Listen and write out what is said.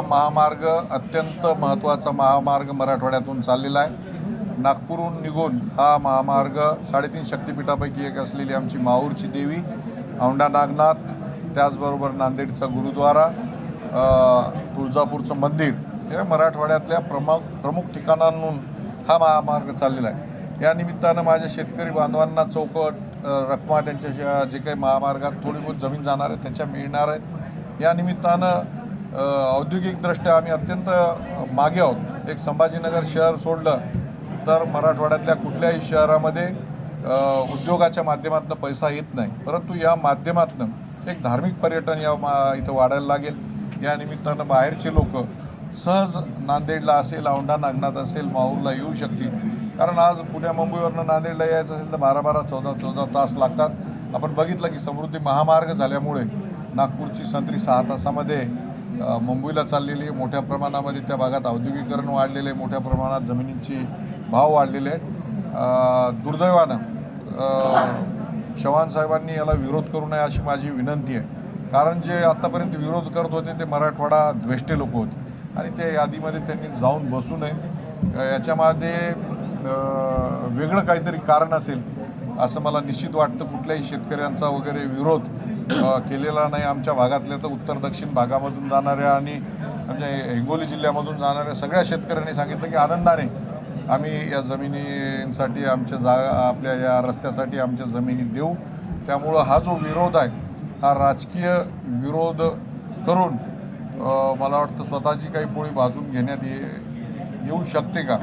हा महामार्ग अत्यंत महत्त्वाचा महामार्ग मराठवाड्यातून चाललेला आहे. नागपूरहून निघून हा महामार्ग साडेतीन शक्तिपीठापैकी एक असलेली आमची माहूरची देवी औंढा नागनाथ त्याचबरोबर नांदेडचा गुरुद्वारा तुळजापूरचं मंदिर हे मराठवाड्यातल्या प्रमुख प्रमुख ठिकाणांहून हा महामार्ग चाललेला आहे. या निमित्तानं माझ्या शेतकरी बांधवांना चौकट रकमा त्यांच्या जे काही महामार्गात थोडी बहुत जमीन जाणार आहे त्यांच्या मिळणार आहेत. या निमित्तानं औद्योगिकदृष्ट्या आम्ही अत्यंत मागे आहोत. एक संभाजीनगर शहर सोडलं तर मराठवाड्यातल्या कुठल्याही शहरामध्ये उद्योगाच्या माध्यमातून पैसा येत नाही. परंतु या माध्यमातून एक धार्मिक पर्यटन या मा इथं वाढायला लागेल. या निमित्तानं बाहेरचे लोक सहज नांदेडला असेल औंढा नागनाथ असेल माहूरला येऊ शकतील. कारण आज पुण्या मुंबईवरनं नांदेडला यायचं असेल तर बारा बारा चौदा चौदा तास लागतात. आपण बघितलं की समृद्धी महामार्ग झाल्यामुळे नागपूरची संत्री सहा तासामध्ये मुंबईला चाललेली आहे. मोठ्या प्रमाणामध्ये त्या भागात औद्योगिकरण वाढलेलं आहे. मोठ्या प्रमाणात जमिनींची भाव वाढलेले आहेत. दुर्दैवानं चव्हाण साहेबांनी याला विरोध करू नये अशी माझी विनंती आहे. कारण जे आत्तापर्यंत विरोध करत होते ते मराठवाडा द्वेष्टे लोक होते. आणि त्या यादीमध्ये त्यांनी जाऊन बसू नये. याच्यामध्ये वेगळं काहीतरी कारण असेल असं मला निश्चित वाटतं. कुठल्याही शेतकऱ्यांचा वगैरे विरोध केलेला नाही. आमच्या भागातल्या तर उत्तर दक्षिण भागामधून जाणाऱ्या आणि आमच्या हिंगोली जिल्ह्यामधून जाणाऱ्या सगळ्या शेतकऱ्यांनी सांगितलं की आनंदाने आम्ही या जमिनींसाठी आमच्या जागा आपल्या या रस्त्यासाठी आमच्या जमिनी देऊ. त्यामुळं हा जो विरोध आहे हा राजकीय विरोध करून मला वाटतं स्वतःची काही पोळी भाजून घेण्यात ये येऊ शकते का?